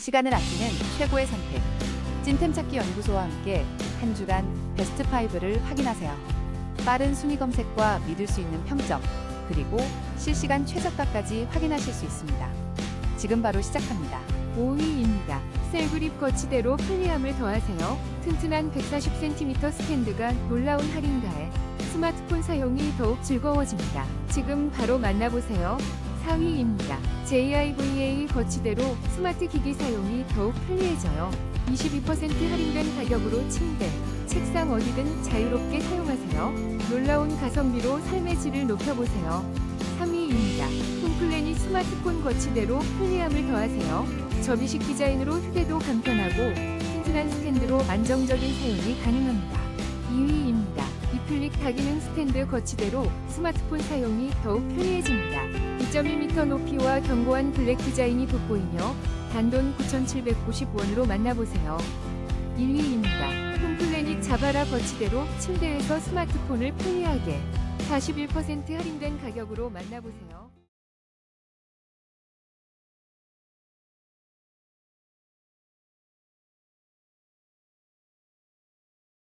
시간을 아끼는 최고의 선택. 찐템 찾기 연구소와 함께 한 주간 베스트 5를 확인하세요. 빠른 순위 검색과 믿을 수 있는 평점, 그리고 실시간 최저가까지 확인하실 수 있습니다. 지금 바로 시작합니다. 5위입니다. 셀그립 거치대로 편리함을 더하세요. 튼튼한 140cm 스탠드가 놀라운 할인가에 스마트폰 사용이 더욱 즐거워집니다. 지금 바로 만나보세요. 4위입니다. JIVA 거치대로 스마트 기기 사용이 더욱 편리해져요. 22% 할인된 가격으로 침대, 책상 어디든 자유롭게 사용하세요. 놀라운 가성비로 삶의 질을 높여보세요. 3위입니다. 홈플래닛 스마트폰 거치대로 편리함을 더하세요. 접이식 디자인으로 휴대도 간편하고 튼튼한 스탠드로 안정적인 사용이 가능합니다. 2위입니다. 다기능 스탠드 거치대로 스마트폰 사용이 더욱 편리해집니다. 2.1m 높이와 견고한 블랙 디자인이 돋보이며 단돈 9,790원으로 만나보세요. 1위입니다. 홈플래닛 자바라 거치대로 침대에서 스마트폰을 편리하게 41% 할인된 가격으로 만나보세요.